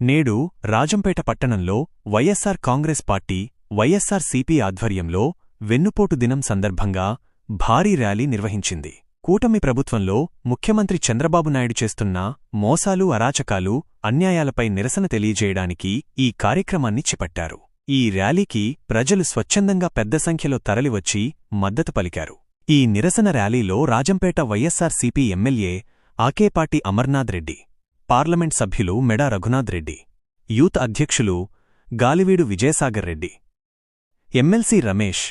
నేడు రాజంపేట పట్టణంలో YSR Congress party YSR CP ఆధ్వర్యంలో వెన్నుపోటు దినం సందర్భంగా భారీ ర్యాలీ నిర్వహించింది. కూటమి ప్రభుత్వంలో ముఖ్యమంత్రి చంద్రబాబు నాయుడు చేస్తున్న మోసాలు అరాచకాలు అన్యాయాలపై నిరసన తెలియజేయడానికి ఈ కార్యక్రమాన్ని చేపట్టారు. ఈ ర్యాలీకి ప్రజలు స్వచ్ఛందంగా పెద్ద సంఖ్యలో తరలివచ్చి మద్దతు పలికారు. ఈ నిరసన ర్యాలీలో Rajampet YSR CP MLA Akepati Amarnath Reddy parliament సభ్యులు మెడా రఘునాథ్ రెడ్డి యూత్ అధ్యక్షులు Galiveedu Vijayasagar Reddy MLC Ramesh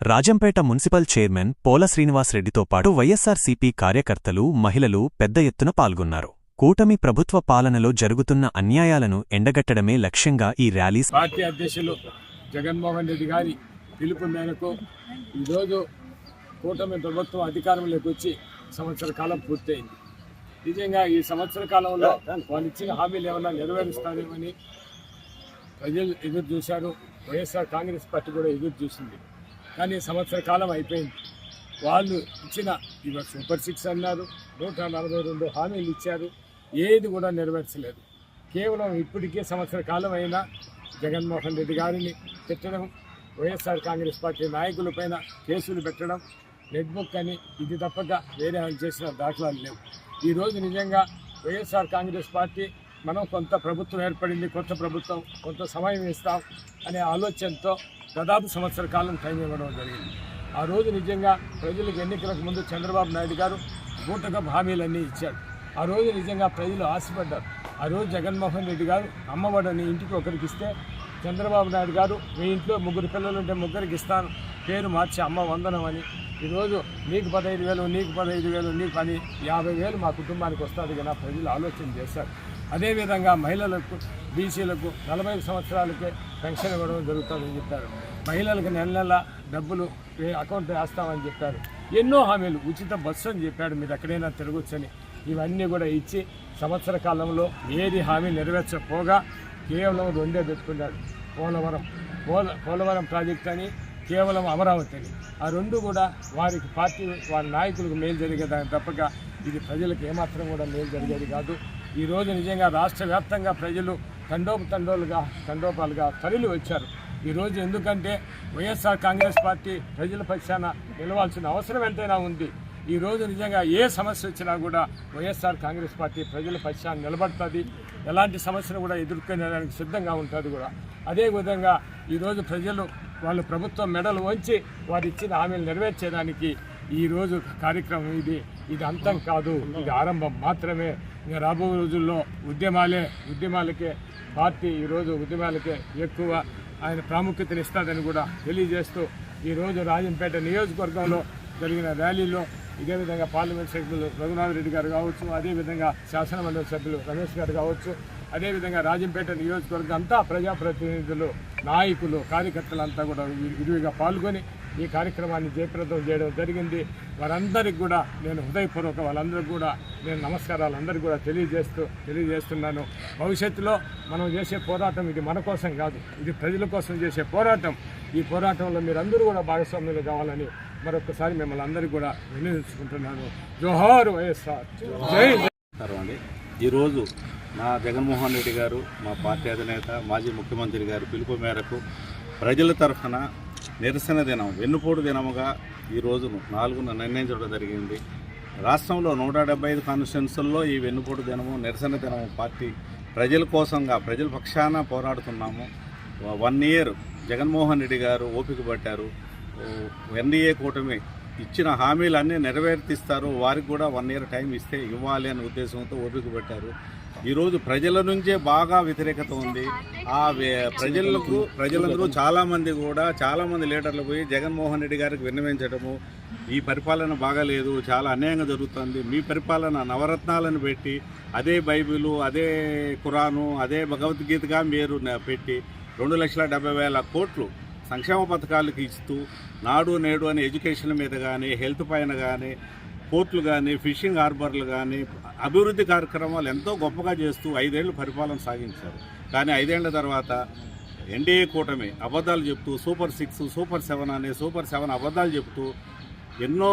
Rajampet municipal chairman Pola శ్రీనివాసరెడ్డితో పాటు వైఎస్సార్సీపీ కార్యకర్తలు మహిళలు పెద్ద ఎత్తున పాల్గొన్నారు. కూటమి ప్రభుత్వ పాలనలో జరుగుతున్న అన్యాయాలను ఎండగట్టడమే లక్ష్యంగా ఈ ర్యాలీ పార్టీ అధ్యక్షులు జగన్మోహన్ రెడ్డి గారి పిలుపు మేరకు ఈరోజు కూటమి ప్రభుత్వం అధికారంలోకి వచ్చి సంవత్సర కాలం పూర్తయింది. నిజంగా ఈ సంవత్సర కాలంలో వాళ్ళు ఇచ్చిన హామీలు ఏమన్నా నెరవేరుస్తారేమని ప్రజలు ఎదురు చూశారు. వైఎస్ఆర్ కాంగ్రెస్ పార్టీ కూడా ఎదురు చూసింది. కానీ సంవత్సర కాలం అయిపోయింది. వాళ్ళు ఇచ్చిన ఇవాళ సూపర్ సిక్స్ అన్నారు. నూట నలభై రెండు హామీలు ఇచ్చారు. ఏది కూడా నెరవేర్చలేదు. కేవలం ఇప్పటికే సంవత్సర కాలం అయినా జగన్మోహన్ రెడ్డి గారిని తిట్టడం వైఎస్ఆర్ కాంగ్రెస్ పార్టీ నాయకులపైన కేసులు పెట్టడం రెడ్ బుక్ అని ఇది తప్పక వేరే ఆయన చేసిన దాఖలాలు లేవు. ఈరోజు నిజంగా వైఎస్ఆర్ కాంగ్రెస్ పార్టీ మనం కొంత ప్రభుత్వం ఏర్పడింది కొత్త ప్రభుత్వం కొంత సమయం ఇస్తాం అనే ఆలోచనతో దాదాపు సంవత్సర కాలం టైం ఇవ్వడం జరిగింది. ఆ రోజు నిజంగా ప్రజలకు ఎన్నికలకు ముందు చంద్రబాబు నాయుడు గారు బూటకపు హామీలన్నీ ఇచ్చారు. ఆ రోజు నిజంగా ప్రజలు ఆశపడ్డారు. ఆ రోజు జగన్మోహన్ రెడ్డి గారు అమ్మఒడని ఇంటికి ఒకరికి ఇస్తే చంద్రబాబు నాయుడు గారు మీ ఇంట్లో ముగ్గురు పిల్లలుంటే ముగ్గురికి ఇస్తాను పేరు మార్చి అమ్మ వందనం అని ఈరోజు నీకు పదహైదు వేలు నీకు పదహైదు వేలు నీకు అని యాభై వేలు మా కుటుంబానికి వస్తుంది కదా ప్రజలు ఆలోచన చేశారు. అదేవిధంగా మహిళలకు బీసీలకు నలభై సంవత్సరాలకే పెన్షన్ ఇవ్వడం జరుగుతుందని చెప్పారు. మహిళలకు నెల నెల డబ్బులు అకౌంట్ వేస్తామని చెప్పారు. ఎన్నో హామీలు ఉచిత బస్సు అని చెప్పాడు మీరు ఎక్కడైనా తిరగొచ్చని. ఇవన్నీ కూడా ఇచ్చి సంవత్సర కాలంలో ఏది హామీ నెరవేర్చకపోగా కేవలం రెండే పెట్టుకున్నాడు పోలవరం పోల పోలవరం ప్రాజెక్ట్ అని కేవలం అమరావతిని ఆ రెండు కూడా వారికి పార్టీ వారి నాయకులకు మేలు జరిగేదాన్ని తప్పక ఇది ప్రజలకు ఏమాత్రం కూడా మేలు జరిగేది కాదు. ఈ రోజు నిజంగా రాష్ట్ర వ్యాప్తంగా ప్రజలు తండోపు తండోలుగా తండోపాలుగా తరలి వచ్చారు. ఈరోజు ఎందుకంటే వైఎస్ఆర్ కాంగ్రెస్ పార్టీ ప్రజల పక్షాన నిలవాల్సిన అవసరం ఎంతైనా ఉంది. ఈ రోజు నిజంగా ఏ సమస్య వచ్చినా కూడా వైఎస్ఆర్ కాంగ్రెస్ పార్టీ ప్రజల పక్షాన నిలబడుతుంది. ఎలాంటి సమస్యను కూడా ఎదుర్కొనేదానికి సిద్ధంగా ఉంటుంది కూడా. అదేవిధంగా ఈరోజు ప్రజలు వాళ్ళు ప్రభుత్వం మెడలు వంచి వారు ఇచ్చిన హామీలు నెరవేర్చేదానికి ఈ రోజు కార్యక్రమం ఇది. ఇది అంతం కాదు. ఇది ఆరంభం మాత్రమే. ఇంకా రాబో రోజుల్లో ఉద్యమాలే ఉద్యమాలకే పార్టీ ఈరోజు ఉద్యమాలకే ఎక్కువ ఆయన ప్రాముఖ్యతనిస్తాడని కూడా తెలియజేస్తూ ఈరోజు రాజంపేట నియోజకవర్గంలో జరిగిన ర్యాలీలో ఇదే విధంగా పార్లమెంట్ సభ్యులు రఘునాథ్ రెడ్డి గారు కావచ్చు అదేవిధంగా శాసనమండలి సభ్యులు రమేష్ గారు కావచ్చు అదేవిధంగా రాజంపేట నియోజకవర్గం అంతా ప్రజాప్రతినిధులు నాయకులు కార్యకర్తలంతా కూడా విరివిగా పాల్గొని ఈ కార్యక్రమాన్ని జయప్రదం చేయడం జరిగింది. వారందరికీ కూడా నేను హృదయపూర్వక వాళ్ళందరికీ కూడా నేను నమస్కారాలు అందరికీ కూడా తెలియజేస్తూ తెలియజేస్తున్నాను. భవిష్యత్తులో మనం చేసే పోరాటం ఇది మన కోసం కాదు ఇది ప్రజల కోసం చేసే పోరాటం. ఈ పోరాటంలో మీరందరూ కూడా భాగస్వామ్యులు కావాలని మరొకసారి మిమ్మల్ని అందరికీ కూడా వినియోగించుకుంటున్నాను జోహార్ వైఎస్ఆర్. జై నమస్కారం అండి. ఈరోజు నా జగన్మోహన్ రెడ్డి గారు మా పార్టీ అధినేత మాజీ ముఖ్యమంత్రి గారు పిలుపు మేరకు ప్రజల తరఫున నిరసన దినం వెన్నుపోటు దినముగా ఈ రోజును నాలుగున నిర్ణయించడం జరిగింది. రాష్ట్రంలో నూట డెబ్బై ఐదు కాన్స్టిట్యున్సీల్లో ఈ వెన్నుపోటు దినము నిరసన దినము పార్టీ ప్రజల కోసంగా ప్రజల పక్షాన పోరాడుతున్నాము. వన్ ఇయర్ జగన్మోహన్ రెడ్డి గారు ఓపిక పట్టారు. ఎన్డీఏ కూటమి ఇచ్చిన హామీలన్నీ నెరవేర్తిస్తారు. వారికి కూడా వన్ ఇయర్ టైం ఇస్తే ఇవ్వాలి అనే ఉద్దేశంతో ఓపిక పెట్టారు. ఈరోజు ప్రజల నుంచే బాగా వ్యతిరేకత ఉంది. ఆ ప్రజలకు ప్రజలందరూ చాలామంది కూడా చాలామంది లీడర్లు పోయి జగన్మోహన్ రెడ్డి గారికి విన్నవించడము ఈ పరిపాలన బాగాలేదు చాలా అన్యాయంగా జరుగుతుంది. మీ పరిపాలన నవరత్నాలను పెట్టి అదే బైబిలు అదే ఖురాను అదే భగవద్గీతగా మీరు పెట్టి రెండు లక్షల డెబ్బై వేల కోట్లు సంక్షేమ పథకాలకు ఇస్తూ నాడు నేడు అనే ఎడ్యుకేషన్ మీద కానీ హెల్త్ పైన కానీ పోర్టులు కానీ ఫిషింగ్ హార్బర్లు కానీ అభివృద్ధి కార్యక్రమాలు ఎంతో గొప్పగా చేస్తూ ఐదేళ్ళు పరిపాలన సాగించారు. కానీ ఐదేళ్ళ తర్వాత ఎన్డీఏ కూటమి అబద్ధాలు చెప్తూ సూపర్ సిక్స్ సూపర్ సెవెన్ అనే సూపర్ సెవెన్ అబద్ధాలు చెప్తూ ఎన్నో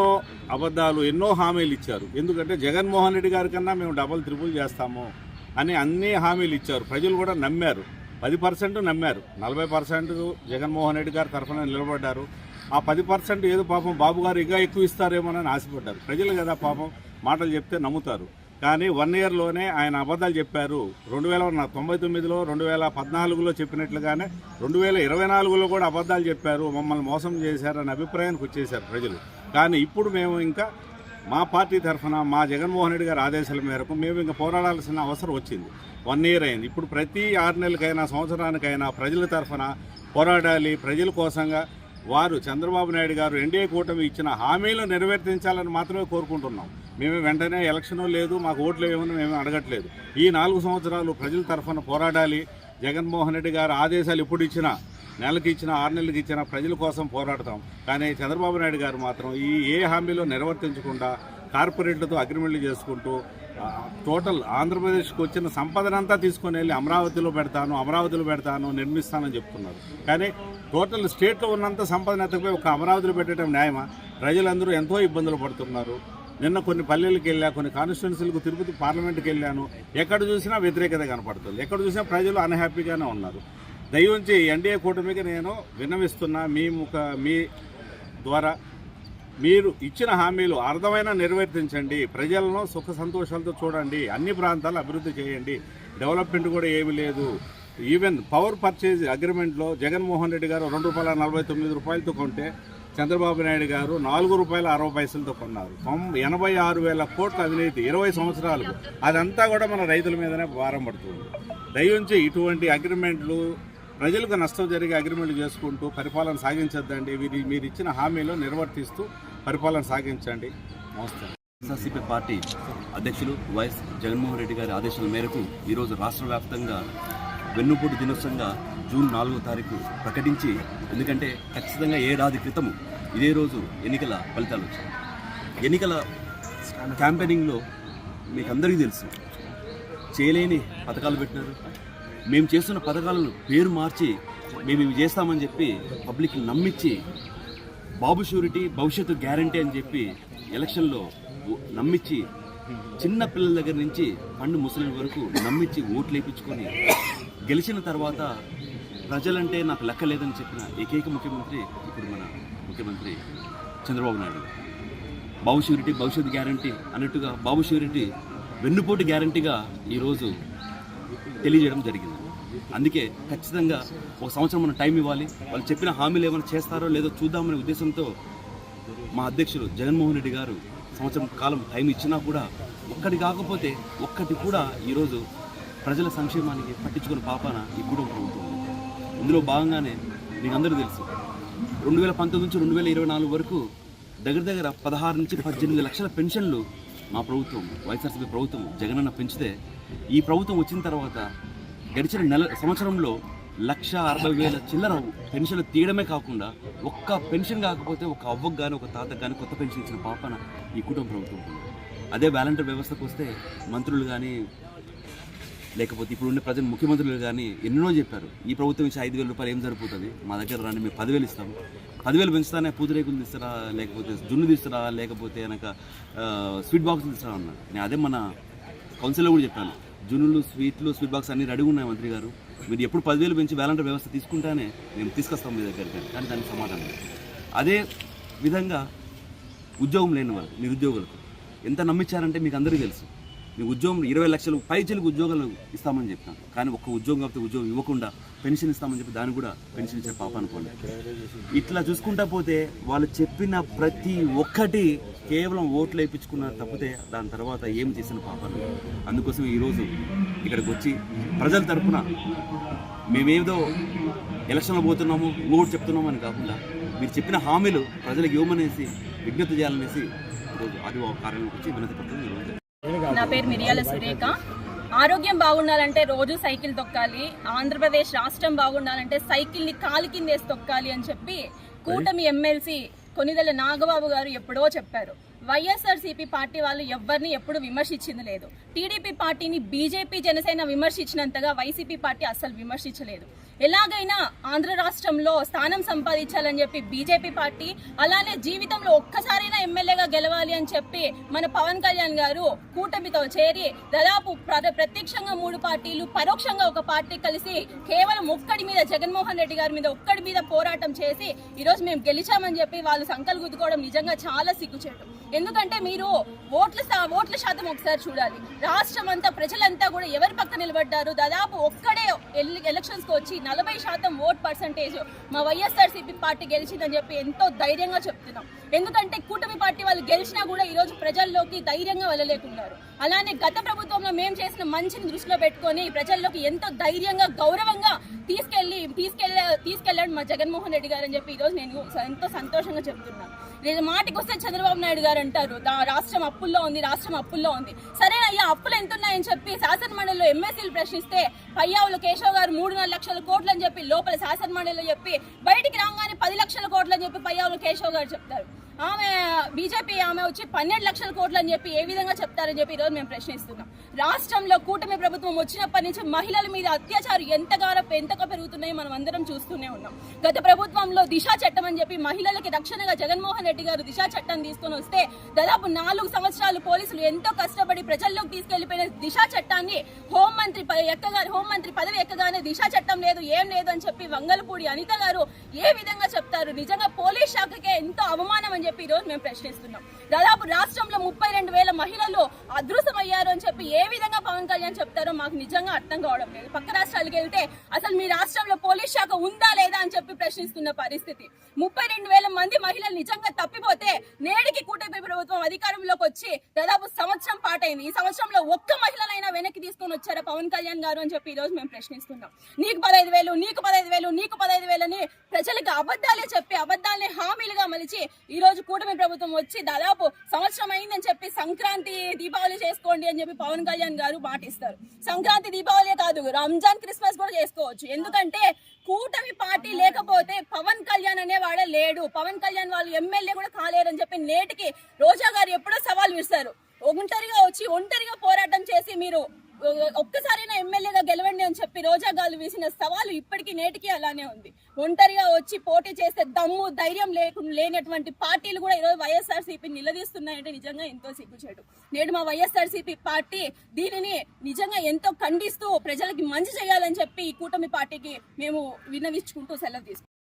అబద్ధాలు ఎన్నో హామీలు ఇచ్చారు. ఎందుకంటే జగన్మోహన్ రెడ్డి గారి కన్నా మేము డబల్ త్రిపుల్ చేస్తాము అని అన్ని హామీలు ఇచ్చారు. ప్రజలు కూడా నమ్మారు. పది పర్సెంట్ నమ్మారు. నలభై పర్సెంట్ జగన్మోహన్ రెడ్డి గారి తరఫున నిలబడ్డారు. ఆ పది పర్సెంట్ ఏదో పాపం బాబు గారు ఇంకా ఎక్కువ ఇస్తారేమోనని ఆశపడ్డారు. ప్రజలు కదా పాపం మాటలు చెప్తే నమ్ముతారు. కానీ వన్ ఇయర్లోనే ఆయన అబద్ధాలు చెప్పారు. రెండు వేల తొంభై తొమ్మిదిలో రెండు వేల పద్నాలుగులో చెప్పినట్లుగానే రెండు వేల ఇరవై నాలుగులో కూడా అబద్ధాలు చెప్పారు. మమ్మల్ని మోసం చేశారనే అభిప్రాయానికి వచ్చేసారు ప్రజలు. కానీ ఇప్పుడు మేము ఇంకా మా పార్టీ తరఫున మా జగన్మోహన్ రెడ్డి గారి ఆదేశాల మేరకు మేము ఇంకా పోరాడాల్సిన అవసరం వచ్చింది. వన్ ఇయర్ అయింది. ఇప్పుడు ప్రతి ఆరు నెలలకైనా సంవత్సరానికైనా ప్రజల తరఫున పోరాడాలి. ప్రజల కోసంగా వారు చంద్రబాబు నాయుడు గారు ఎన్డీఏ కూటమి ఇచ్చిన హామీలు నెరవేర్తించాలని మాత్రమే కోరుకుంటున్నాం. మేము వెంటనే ఎలక్షన్ లేదు మాకు ఓట్లు ఏమని మేము అడగట్లేదు. ఈ నాలుగు సంవత్సరాలు ప్రజల తరఫున పోరాడాలి. జగన్మోహన్ రెడ్డి గారు ఆదేశాలు ఇప్పుడు ఇచ్చినా నెలకి ఇచ్చిన ఆరు నెలలకి ఇచ్చిన ప్రజల కోసం పోరాడతాం. కానీ చంద్రబాబు నాయుడు గారు మాత్రం ఈ ఏ హామీలో నిర్వర్తించకుండా కార్పొరేట్లతో అగ్రిమెంట్లు చేసుకుంటూ టోటల్ ఆంధ్రప్రదేశ్కి వచ్చిన సంపదనంతా తీసుకొని వెళ్ళి అమరావతిలో పెడతాను అమరావతిలో పెడతాను నిర్మిస్తానని చెప్తున్నారు. కానీ టోటల్ స్టేట్లో ఉన్నంత సంపదను ఎత్తకపోయి ఒక అమరావతిలో పెట్టడం న్యాయమా? ప్రజలందరూ ఎంతో ఇబ్బందులు పడుతున్నారు. నిన్న కొన్ని పల్లెలకు వెళ్ళా కొన్ని కాన్స్టిట్యున్సీలకు తిరుపతి పార్లమెంట్కి వెళ్ళాను. ఎక్కడ చూసినా వ్యతిరేకత కనపడుతుంది. ఎక్కడ చూసినా ప్రజలు అన్హ్యాపీగానే ఉన్నారు. దయవుంచి ఎన్డీఏ కూటమికి నేను విన్నవిస్తున్నా మీ ముఖ మీ ద్వారా మీరు ఇచ్చిన హామీలు అర్థమైన నెరవేర్తించండి. ప్రజలను సుఖ సంతోషాలతో చూడండి. అన్ని ప్రాంతాలు అభివృద్ధి చేయండి. డెవలప్మెంట్ కూడా ఏమీ లేదు. ఈవెన్ పవర్ పర్చేజ్ అగ్రిమెంట్లో జగన్మోహన్ రెడ్డి గారు రెండు రూపాయల నలభై తొమ్మిది రూపాయలతో కొంటే చంద్రబాబు నాయుడు గారు నాలుగు రూపాయల అరవై పైసలతో కొన్నారు. తొం- ఎనభై ఆరు వేల కోట్ల అవినీతి ఇరవై సంవత్సరాలకు అదంతా కూడా మన రైతుల మీదనే భారం పడుతుంది. దయించి ఇటువంటి అగ్రిమెంట్లు ప్రజలకు నష్టం జరిగే అగ్రిమెంట్లు చేసుకుంటూ పరిపాలన సాగించొద్దండి. వీరి మీరు ఇచ్చిన హామీలు నిర్వర్తిస్తూ పరిపాలన సాగించండి. నమస్తే. వైఎస్ఆర్సీపీ పార్టీ అధ్యక్షులు వైఎస్ జగన్మోహన్ రెడ్డి గారి ఆదేశాల మేరకు ఈరోజు రాష్ట్ర వ్యాప్తంగా వెన్నుపోటు దినోత్సవంగా జూన్ నాలుగో తారీఖు ప్రకటించి ఎందుకంటే ఖచ్చితంగా ఏడాది క్రితము ఇదే రోజు ఎన్నికల ఫలితాలు వచ్చాయి. ఎన్నికల క్యాంపెయినింగ్లో మీకు అందరికీ తెలుసు చేయలేని పథకాలు పెట్టినారు. మేము చేస్తున్న పథకాలను పేరు మార్చి మేము ఇవి చేస్తామని చెప్పి పబ్లిక్ నమ్మించి బాబు షూరిటీ భవిష్యత్తు గ్యారంటీ అని చెప్పి ఎలక్షన్లో నమ్మించి చిన్న పిల్లల దగ్గర నుంచి పండు ముసలి వరకు నమ్మించి ఓట్లు వేయించుకొని గెలిచిన తర్వాత ప్రజలంటే నాకు లెక్క లేదని చెప్పిన ఏకైక ముఖ్యమంత్రి ఇప్పుడు మన ముఖ్యమంత్రి చంద్రబాబు నాయుడు బాబు షూరిటీ భవిష్యత్ గ్యారంటీ అన్నట్టుగా బాబు షూరిటీ వెన్నుపోటు గ్యారంటీగా ఈరోజు తెలియజేయడం జరిగింది. అందుకే ఖచ్చితంగా ఒక సంవత్సరం మనం టైం ఇవ్వాలి. వాళ్ళు చెప్పిన హామీలు ఏమైనా చేస్తారో లేదో చూద్దామనే ఉద్దేశంతో మా అధ్యక్షులు జగన్మోహన్ రెడ్డి గారు సంవత్సరం కాలం టైం ఇచ్చినా కూడా ఒక్కటి కాకపోతే ఒక్కటి కూడా ఈరోజు ప్రజల సంక్షేమానికి పట్టించుకున్న పాపాన ఈ కుటుంబ ప్రభుత్వం. ఇందులో భాగంగానే మీకు అందరూ తెలుసు. రెండు వేల పంతొమ్మిది నుంచి రెండు వేల ఇరవై నాలుగు వరకు దగ్గర దగ్గర పదహారు నుంచి పద్దెనిమిది లక్షల పెన్షన్లు మా ప్రభుత్వం వైఎస్ఆర్సీపీ ప్రభుత్వం జగనన్న పెంచితే ఈ ప్రభుత్వం వచ్చిన తర్వాత గడిచిన నెల సంవత్సరంలో లక్ష అరవై వేల చిల్లర పెన్షన్లు తీయడమే కాకుండా ఒక్క పెన్షన్ కాకపోతే ఒక అవ్వకు కానీ ఒక తాతకు కానీ కొత్త పెన్షన్ ఇచ్చిన పాపన ఈ కుటుంబ ప్రభుత్వం. అదే వాలంటీర్ వ్యవస్థకు వస్తే మంత్రులు కానీ లేకపోతే ఇప్పుడు ఉండే ప్రజలు ముఖ్యమంత్రులు కానీ ఎన్నో చెప్పారు ఈ ప్రభుత్వం ఇచ్చే ఐదు వేల రూపాయలు ఏం సరిపోతుంది? మా దగ్గర రాని మేము పదివేలు ఇస్తాము. పదివేలు పెంచుతానే పూతరేకులు తీస్తారా లేకపోతే జున్ను తీస్తారా లేకపోతే కనుక స్వీట్ బాక్సులు తీస్తారా అన్నారు. నేను అదే మన కౌన్సిల్లో కూడా చెప్పాను. జున్నులు స్వీట్లు స్వీట్ బాక్స్ అన్ని రెడీగా ఉన్నాయి మంత్రి గారు. మీరు ఎప్పుడు పదివేలు పెంచి వాలంటీర్ వ్యవస్థ తీసుకుంటానే మేము తీసుకొస్తాం మీ దగ్గరికి కానీ దానికి సమాధానం అదే విధంగా ఉద్యోగం లేని వాళ్ళు నిరుద్యోగులకు ఎంత నమ్మించారంటే మీకు అందరికీ తెలుసు. మీ ఉద్యోగం ఇరవై లక్షలు పైచలకు ఉద్యోగాలు ఇస్తామని చెప్పాను కానీ ఒక్క ఉద్యోగం కాకపోతే ఉద్యోగం ఇవ్వకుండా పెన్షన్ ఇస్తామని చెప్పి దాన్ని కూడా పెన్షన్ ఇచ్చే పాప అనుకోండి. ఇట్లా చూసుకుంటా పోతే వాళ్ళు చెప్పిన ప్రతి ఒక్కటి కేవలం ఓట్లు వేయించుకున్నారు తప్పితే దాని తర్వాత ఏం చేసిన పాపాలు? అందుకోసం ఈరోజు ఇక్కడికి వచ్చి ప్రజల తరఫున మేమేదో ఎలక్షన్లో పోతున్నాము ఓటు చెప్తున్నాము అని కాకుండా మీరు చెప్పిన హామీలు ప్రజలకు ఇవ్వమనేసి విజ్ఞప్తి చేయాలనేసి ఈరోజు ఆదివారం కార్యాలయంకి వచ్చి వినతి పత్రం నా పేరు మిరియాల సురేఖ. ఆరోగ్యం బాగుండాలంటే రోజు సైకిల్ తొక్కాలి. ఆంధ్రప్రదేశ్ రాష్ట్రం బాగుండాలంటే సైకిల్ని కాలి కాలు కింద వేసి తొక్కాలి అని చెప్పి కూటమి ఎమ్మెల్సీ కొనిదెల నాగబాబు గారు ఎప్పుడో చెప్పారు. వైఎస్ఆర్సీపీ పార్టీ వాళ్ళు ఎవరిని ఎప్పుడు విమర్శించింది లేదు. టీడీపీ పార్టీని బీజేపీ జనసేన విమర్శించినంతగా వైసీపీ పార్టీ అస్సలు విమర్శించలేదు. ఎలాగైనా ఆంధ్ర రాష్ట్రంలో స్థానం సంపాదించాలని చెప్పి బీజేపీ పార్టీ అలానే జీవితంలో ఒక్కసారైనా ఎమ్మెల్యేగా గెలవాలి అని చెప్పి మన పవన్ కళ్యాణ్ గారు కూటమితో చేరి దాదాపు ప్ర- ప్రత్యక్షంగా మూడు పార్టీలు పరోక్షంగా ఒక పార్టీ కలిసి కేవలం ఒక్కడి మీద జగన్మోహన్ రెడ్డి గారి మీద ఒక్కడి మీద పోరాటం చేసి ఈరోజు మేము గెలిచామని చెప్పి వాళ్ళు సంకలు గుద్దుకోవడం నిజంగా చాలా సిగ్గుచేటు. ఎందుకంటే మీరు ఓట్ల ఓట్ల శాతం ఒకసారి చూడాలి. రాష్ట్రం అంతా ప్రజలంతా కూడా ఎవరి పక్క నిలబడ్డారు? దాదాపు ఒక్కడే ఎలక్షన్స్కి వచ్చి నలభై శాతం ఓట్ పర్సంటేజ్ మా వైఎస్ఆర్సీపీ పార్టీ గెలిచిందని చెప్పి ఎంతో ధైర్యంగా చెప్తున్నాం. ఎందుకంటే కూటమి పార్టీ వాళ్ళు గెలిచినా కూడా ఈరోజు ప్రజల్లోకి ధైర్యంగా వెళ్ళలేకున్నారు. అలానే గత ప్రభుత్వంలో మేము చేసిన మంచిని దృష్టిలో పెట్టుకొని ప్రజల్లోకి ఎంతో ధైర్యంగా గౌరవంగా తీసుకెళ్ళి తీసుకెళ్ళ తీసుకెళ్ళాడు మా జగన్మోహన్ రెడ్డి గారు అని చెప్పి ఈ రోజు నేను ఎంతో సంతోషంగా చెప్తున్నాను నేను మాటికి వస్తే చంద్రబాబు నాయుడు గారు అంటారు రాష్ట్రం అప్పుల్లో ఉంది రాష్ట్రం అప్పుల్లో ఉంది. సరేనయ్యా అప్పులు ఎంత ఉన్నాయని చెప్పి శాసనమండలిలో ఎమ్మెల్సీలు ప్రశ్నిస్తే పయ్యావులు కేశవ్ గారు మూడున్నర లక్షల కోట్లు అని చెప్పి లోపల శాసనమండలిలో చెప్పి బయటికి రాగానే పది లక్షల కోట్లు అని చెప్పి పయ్యావులు కేశవ్ గారు చెప్తారు. ఆమె బీజేపీ ఆమె వచ్చి పన్నెండు లక్షల కోట్లు అని చెప్పి ఏ విధంగా చెప్తారని చెప్పి ఈరోజు మేము ప్రశ్నిస్తున్నాం. రాష్ట్రంలో కూటమి ప్రభుత్వం వచ్చినప్పటి నుంచి మహిళల మీద అత్యాచారం ఎంతగానో ఎంతగా పెరుగుతున్నాయో మనం అందరం చూస్తూనే ఉన్నాం. గత ప్రభుత్వంలో దిశా చట్టం అని చెప్పి మహిళలకి రక్షణగా జగన్మోహన్ రెడ్డి గారు దిశా చట్టం తీసుకొని వస్తే దాదాపు నాలుగు సంవత్సరాలు పోలీసులు ఎంతో కష్టపడి ప్రజల్లోకి తీసుకెళ్ళిపోయిన దిశా చట్టాన్ని హోంమంత్రి ప- ఎక్కగానే హోంమంత్రి పదవి ఎక్కగానే దిశా చట్టం లేదు ఏం లేదు అని చెప్పి వంగలపూడి అనిత గారు ఏ విధంగా చెప్తారు? నిజంగా పోలీస్ శాఖకే ఎంతో అవమానం అని చెప్పి ఈరోజు మేము ప్రశ్నిస్తున్నాం. దాదాపు రాష్ట్రంలో ముప్పై రెండు వేల మహిళలు అదృశ్యమయ్యారు అని చెప్పి ఏ విధంగా పవన్ కళ్యాణ్ చెప్తారో మాకు నిజంగా అర్థం కావడం లేదు. పక్క రాష్ట్రాలకు వెళ్తే అసలు మీ రాష్ట్రంలో పోలీస్ శాఖ ఉందా లేదా అని చెప్పి ప్రశ్నిస్తున్న పరిస్థితి. ముప్పై రెండు వేల మంది మహిళలు నిజంగా తప్పిపోతే నేడికి కూటమి ప్రభుత్వం అధికారంలోకి వచ్చి దాదాపు సంవత్సరం పాటైంది. ఈ సంవత్సరంలో ఒక్క మహిళనైనా వెనక్కి తీసుకొని వచ్చారా పవన్ కళ్యాణ్ గారు అని చెప్పి ఈ రోజు మేము ప్రశ్నిస్తున్నాం. నీకు పదహైదు నీకు పదహైదు వేలు నీకు పదహైదు వేలని ప్రజలకు అబద్ధాలే చెప్పి అబద్ధాలనే హామీలుగా ఈ రోజు కూటమి ప్రభుత్వం వచ్చి దాదాపు సంవత్సరం అయిందని చెప్పి సంక్రాంతి దీపావళి చేసుకోండి అని చెప్పి పవన్ కళ్యాణ్ గారు మాటిస్తారు సంక్రాంతి దీపావళి కాదు రంజాన్ క్రిస్మస్ కూడా చేసుకోవచ్చు. ఎందుకంటే కూటమి పార్టీ లేకపోతే పవన్ కళ్యాణ్ అనేవాడే లేడు. పవన్ కళ్యాణ్ వాళ్ళు ఎమ్మెల్యే కూడా కాలేరని చెప్పి నేటికి రోజా గారు ఎప్పుడో సవాల్ విస్తారు ఒంటరిగా వచ్చి ఒంటరిగా పోరాటం చేసి మీరు ఒక్కసారైనా ఎమ్మెల్యేగా గెలవండి అని చెప్పి రోజా గాలు వేసిన సవాలు ఇప్పటికీ నేటికి అలానే ఉంది. ఒంటరిగా వచ్చి పోటీ చేస్తే దమ్ము ధైర్యం లేకుండా లేనటువంటి పార్టీలు కూడా ఈరోజు వైఎస్ఆర్సీపీ నిలదీస్తున్నాయంటే నిజంగా ఎంతో సిగ్గుచేటు. నేడు మా వైఎస్ఆర్సీపీ పార్టీ దీనిని నిజంగా ఎంతో ఖండిస్తూ ప్రజలకి మంచి చేయాలని చెప్పి ఈ కూటమి పార్టీకి మేము విన్నవించుకుంటూ సెలవు తీసుకుంటాం